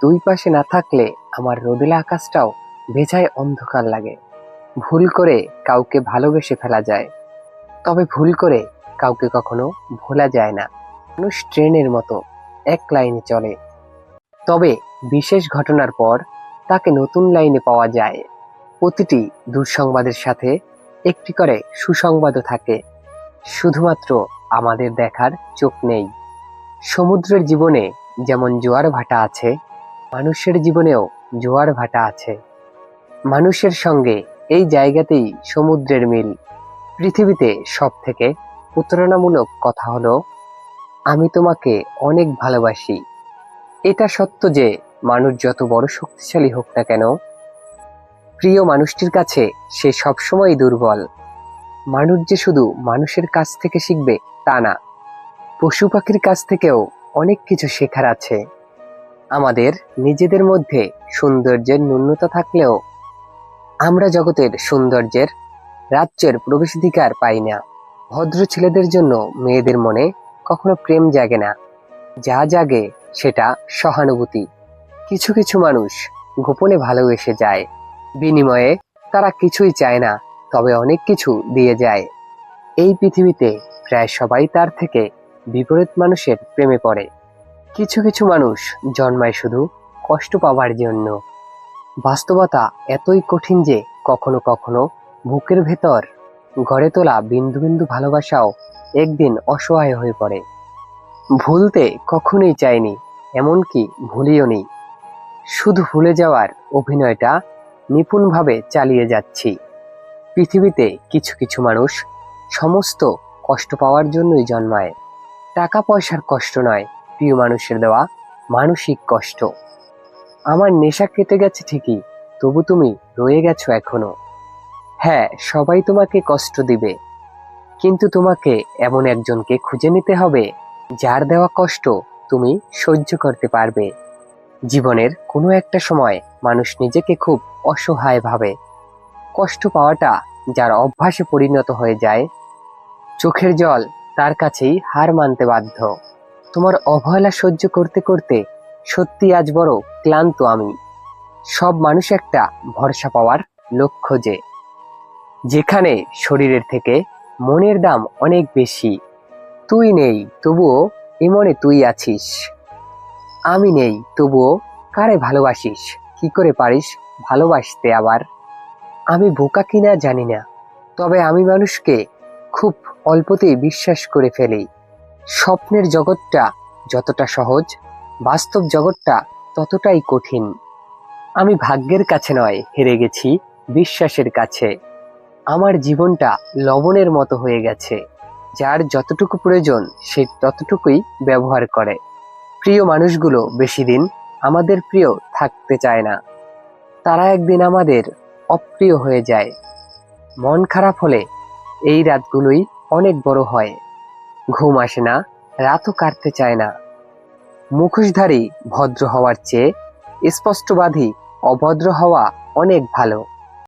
দুই পাশে না থাকলে আমার রোদেলা আকাশটাও ভেজায় অন্ধকার লাগে। ভুল করে কাউকে ভালোবেসে ফেলা যায়। তবে ভুল করে কাউকে কখনো ভোলা যায় না। মানুষ ট্রেনের মতো এক লাইনে চলে। তবে বিশেষ ঘটনার পর তাকে নতুন লাইনে পাওয়া যায়। প্রতিটি দুঃসংবাদের সাথে একটি করে সুসংবাদও থাকে। শুধুমাত্র আমাদের দেখার চোখ নেই। সমুদ্রের জীবনে যেমন জোয়ার ভাটা আছে মানুষের জীবনেও জোয়ার ভাটা আছে। মানুষের সঙ্গে এই জায়গাতেই সমুদ্রের মিল। পৃথিবীতে সব থেকে প্রতারণামূলক কথা হলো, আমি তোমাকে অনেক ভালোবাসি। এটা সত্য যে মানুষ যত বড় শক্তিশালী হোক না কেন, প্রিয় মানুষটির কাছে সে সবসময় দুর্বল। মানুষ যে শুধু মানুষের কাছ থেকে শিখবে তা না, পশু পাখির কাছ থেকেও অনেক কিছু শেখার আছে। আমাদের নিজেদের মধ্যে সৌন্দর্যের ন্যূনতা থাকলেও আমরা জগতের সৌন্দর্যের রাজ্যের প্রবেশাধিকার পাই না। ভদ্র ছেলেদের জন্য মেয়েদের মনে কখনো প্রেম জাগে না। যা জাগে সেটা সহানুভূতি। কিছু কিছু মানুষ গোপনে ভালোবেসে যায়। বিনিময়ে তারা কিছুই চায় না, তবে অনেক কিছু দিয়ে যায়। এই পৃথিবীতে প্রায় সবাই তার থেকে বিপরীত মানুষের প্রেমে পড়ে। কিছু কিছু মানুষ জন্মায় শুধু কষ্ট পাওয়ার জন্য। বাস্তবতা এতই কঠিন যে কখনো কখনো বুকের ভেতর গড়ে তোলা বিন্দু বিন্দু ভালোবাসাও একদিন অসহায় হয়ে পড়ে। ভুলতে কখনোই চাইনি, এমনকি ভুলিও নি শুধু ভুলে যাওয়ার অভিনয়টা নিপুণভাবে চালিয়ে যাচ্ছি। পৃথিবীতে কিছু কিছু মানুষ সমস্ত কষ্ট পাওয়ার জন্যই জন্মায়। টাকা পয়সার কষ্ট নয় প্রিয় মানুষের দেওয়া মানসিক কষ্ট। আমার নেশা কেটে গেছে ঠিকই, তবু তুমি রয়ে গেছো এখনও। হ্যাঁ সবাই তোমাকে কষ্ট দিবে। কিন্তু তোমাকে এমন একজনকে খুঁজে নিতে হবে, যার দেওয়া কষ্ট তুমি সহ্য করতে পারবে। জীবনের কোনো একটা সময় মানুষ নিজেকে খুব অসহায় ভাবে। কষ্ট পাওয়াটা যার অভ্যাসে পরিণত হয়ে যায়, চোখের জল তার কাছেই হার মানতে বাধ্য। তোমার অবহেলা সহ্য করতে করতে সত্যি আজ বড় ক্লান্ত আমি। সব মানুষ একটা ভরসা পাওয়ার লক্ষ্য যে, যেখানে শরীরের থেকে মনের দাম অনেক বেশি। তুই নেই, তবুও এ মনে তুই আছিস। আমি নেই, তবুও কারে ভালোবাসিস? কি করে পারিস ভালোবাসতে আবার? আমি বোকা কিনা জানি না, তবে আমি মানুষকে খুব অল্পতেই বিশ্বাস করে ফেলি। স্বপ্নের জগৎটা যতটা সহজ, বাস্তব জগৎটা ততটাই কঠিন। আমি ভাগ্যের কাছে নয়, হেরে গেছি বিশ্বাসের কাছে। আমার জীবনটা লবণের মতো হয়ে গেছে, যার যতটুকু প্রয়োজন সে ততটুকুই ব্যবহার করে। প্রিয় মানুষগুলো বেশি দিন আমাদের প্রিয় থাকতে চায় না। তারা একদিন আমাদের অপ্রিয় হয়ে যায়। মন খারাপ হলে এই রাতগুলোই অনেক বড় হয়। ঘুম আসে না, রাতও কাটতে চায় না। মুখোশধারী ভদ্র হওয়ার চেয়ে স্পষ্টবাদী অভদ্র হওয়া অনেক ভালো।